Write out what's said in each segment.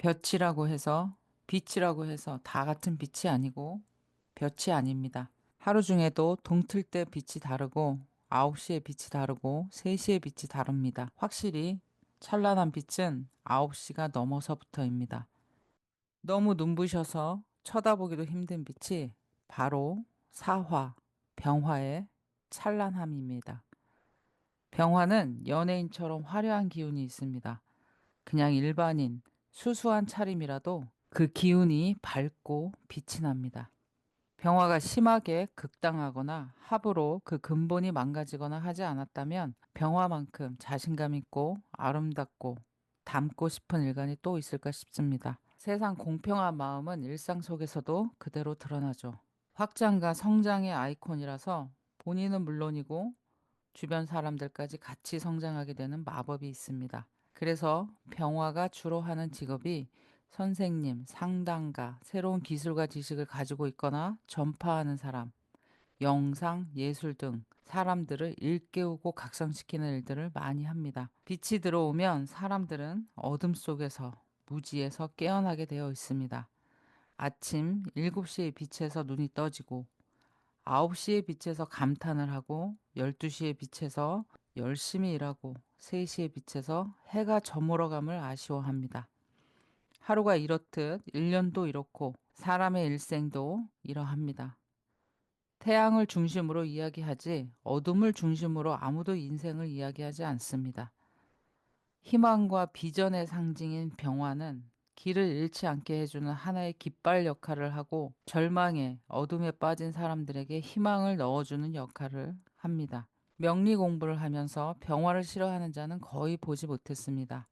볕이라고 해서 빛이라고 해서 다 같은 빛이 아니고 볕이 아닙니다. 하루 중에도 동틀 때 빛이 다르고 9시에 빛이 다르고 3시에 빛이 다릅니다. 확실히 찬란한 빛은 9시가 넘어서부터입니다. 너무 눈부셔서 쳐다보기도 힘든 빛이 바로 사화, 병화의 찬란함입니다. 병화는 연예인처럼 화려한 기운이 있습니다. 그냥 일반인, 수수한 차림이라도 그 기운이 밝고 빛이 납니다. 병화가 심하게 극당하거나 합으로 그 근본이 망가지거나 하지 않았다면 병화만큼 자신감 있고 아름답고 닮고 싶은 일간이 또 있을까 싶습니다. 세상 공평한 마음은 일상 속에서도 그대로 드러나죠. 확장과 성장의 아이콘이라서 본인은 물론이고 주변 사람들까지 같이 성장하게 되는 마법이 있습니다. 그래서 병화가 주로 하는 직업이 선생님, 상담가, 새로운 기술과 지식을 가지고 있거나 전파하는 사람, 영상, 예술 등 사람들을 일깨우고 각성시키는 일들을 많이 합니다. 빛이 들어오면 사람들은 어둠 속에서 무지에서 깨어나게 되어 있습니다. 아침 7시의 빛에서 눈이 떠지고 9시의 빛에서 감탄을 하고 12시의 빛에서 열심히 일하고 3시의 빛에서 해가 저물어감을 아쉬워합니다. 하루가 이렇듯 1년도 이렇고 사람의 일생도 이러합니다. 태양을 중심으로 이야기하지 어둠을 중심으로 아무도 인생을 이야기하지 않습니다. 희망과 비전의 상징인 병화는 길을 잃지 않게 해주는 하나의 깃발 역할을 하고 절망에 어둠에 빠진 사람들에게 희망을 넣어주는 역할을 합니다. 명리 공부를 하면서 병화를 싫어하는 자는 거의 보지 못했습니다.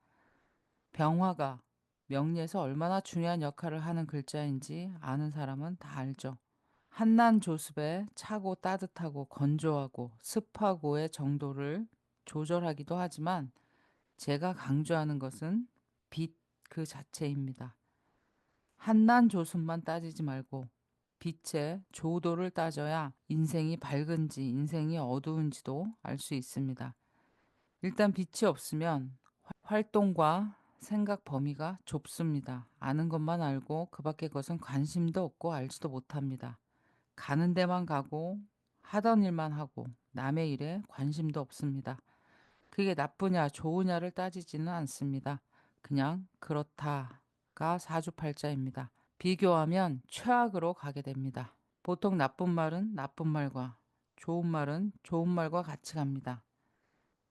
병화가 명리에서 얼마나 중요한 역할을 하는 글자인지 아는 사람은 다 알죠. 한난 조습에 차고 따뜻하고 건조하고 습하고의 정도를 조절하기도 하지만 제가 강조하는 것은 빛 그 자체입니다. 한난 조습만 따지지 말고 빛의 조도를 따져야 인생이 밝은지 인생이 어두운지도 알 수 있습니다. 일단 빛이 없으면 활동과 생각 범위가 좁습니다. 아는 것만 알고 그 밖의 것은 관심도 없고 알지도 못합니다. 가는 데만 가고 하던 일만 하고 남의 일에 관심도 없습니다. 그게 나쁘냐 좋으냐를 따지지는 않습니다. 그냥 그렇다가 사주팔자입니다. 비교하면 최악으로 가게 됩니다. 보통 나쁜 말은 나쁜 말과 좋은 말은 좋은 말과 같이 갑니다.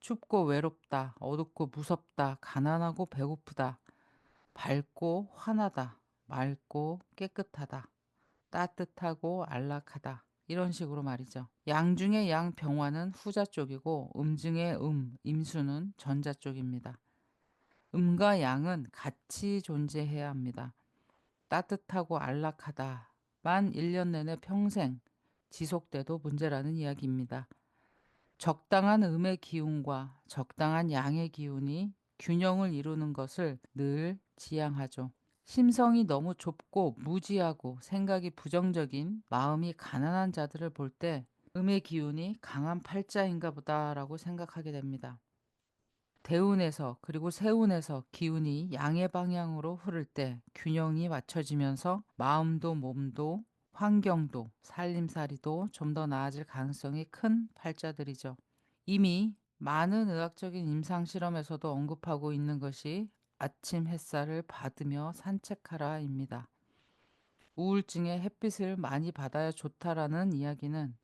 춥고 외롭다, 어둡고 무섭다, 가난하고 배고프다, 밝고 환하다, 맑고 깨끗하다, 따뜻하고 안락하다. 이런 식으로 말이죠. 양 중에 양 병화는 후자 쪽이고 음 중에 음, 임수는 전자 쪽입니다. 음과 양은 같이 존재해야 합니다. 따뜻하고 안락하다만 1년 내내 평생 지속돼도 문제라는 이야기입니다. 적당한 음의 기운과 적당한 양의 기운이 균형을 이루는 것을 늘 지향하죠. 심성이 너무 좁고 무지하고 생각이 부정적인 마음이 가난한 자들을 볼 때 음의 기운이 강한 팔자인가 보다라고 생각하게 됩니다. 대운에서 그리고 세운에서 기운이 양의 방향으로 흐를 때 균형이 맞춰지면서 마음도 몸도 환경도 살림살이도 좀 더 나아질 가능성이 큰 팔자들이죠. 이미 많은 의학적인 임상 실험에서도 언급하고 있는 것이 아침 햇살을 받으며 산책하라입니다. 우울증에 햇빛을 많이 받아야 좋다라는 이야기는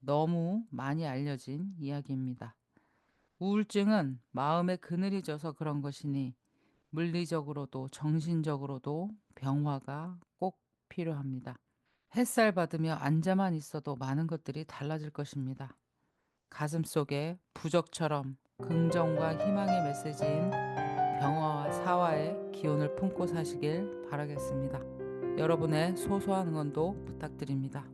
너무 많이 알려진 이야기입니다. 우울증은 마음에 그늘이 져서 그런 것이니 물리적으로도 정신적으로도 병화가 꼭 필요합니다. 햇살 받으며 앉아만 있어도 많은 것들이 달라질 것입니다. 가슴 속에 부적처럼 긍정과 희망의 메시지인 병화와 사화의 기운을 품고 사시길 바라겠습니다. 여러분의 소소한 응원도 부탁드립니다.